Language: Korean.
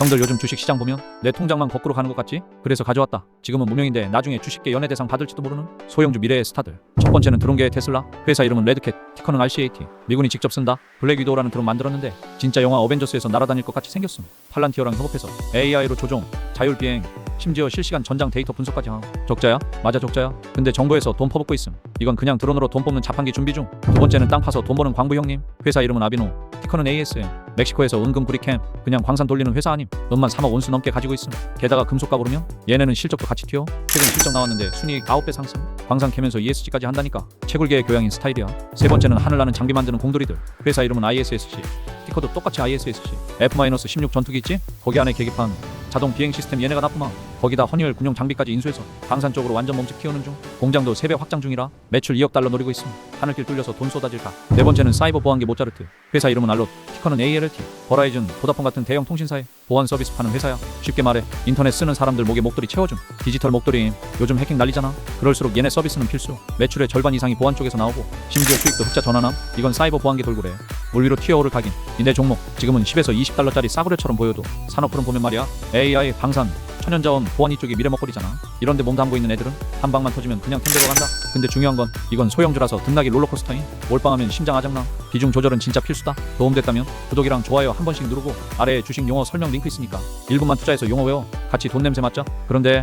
형들 요즘 주식 시장 보면 내 통장만 거꾸로 가는 것 같지? 그래서 가져왔다. 지금은 무명인데 나중에 주식계 연예 대상 받을지도 모르는 소형주 미래의 스타들. 첫 번째는 드론계의 테슬라. 회사 이름은 레드캣. 티커는 RCAT. 미군이 직접 쓴다. 블랙 위도우라는 드론 만들었는데 진짜 영화 어벤져스에서 날아다닐 것 같이 생겼음. 팔란티어랑 협업해서 AI로 조종, 자율 비행, 심지어 실시간 전장 데이터 분석까지 하고 적자야? 맞아 적자야. 근데 정부에서 돈 퍼붓고 있음. 이건 그냥 드론으로 돈 뽑는 자판기 준비 중. 두 번째는 땅 파서 돈 버는 광부 형님. 회사 이름은 아비노. 티커는 ASM. 멕시코에서 은근 구리캠. 그냥 광산 돌리는 회사 아님. 돈만 3억 온수 넘게 가지고 있음. 게다가 금속값 오르면 얘네는 실적도 같이 튀어. 최근 실적 나왔는데 순이익 9배 상승. 광산 캐면서 ESG까지 한다니까. 채굴계의 교양인 스타일이야. 세 번째는 하늘나는 장비 만드는 공돌이들. 회사 이름은 ISSC. 티커도 똑같이 ISSC. F-16 전투기 있지? 거기 안에 계기판, 자동 비행 시스템 얘네가 납품함. 거기다 헌혈 군용 장비까지 인수해서 방산 쪽으로 완전 몸집 키우는 중. 공장도 3배 확장 중이라 매출 2억 달러 노리고 있음. 하늘길 뚫려서 돈 쏟아질까. 네 번째는 사이버 보안기 모차르트. 회사 이름은 알롯. 티커는 ALLT. 버라이즌, 보다폰 같은 대형 통신사에 보안 서비스 파는 회사야. 쉽게 말해 인터넷 쓰는 사람들 목에 목도리 채워줌. 디지털 목도리임. 요즘 해킹 난리잖아. 그럴수록 얘네 서비스는 필수. 매출의 절반 이상이 보안 쪽에서 나오고 심지어 수익도 흑자 전환함. 이건 사이버 보안기 돌고래. 물 위로 튀어오를 각인. 이내 종목 지금은 10에서 20달러짜리 싸구려처럼 보여도 산업프로 보면 말이야. AI, 방산, 천연자원, 보안 이쪽이 미래 먹거리잖아. 이런데 몸 담고 있는 애들은 한 방만 터지면 그냥 템되고 간다. 근데 중요한 건 이건 소형주라서 등락이 롤러코스터인. 몰빵하면 심장 아작나. 비중 조절은 진짜 필수다. 도움됐다면 구독이랑 좋아요 한 번씩 누르고 아래에 주식 용어 설명 링크 있으니까 1분만 투자해서 용어 외워. 같이 돈 냄새 맡자. 그런데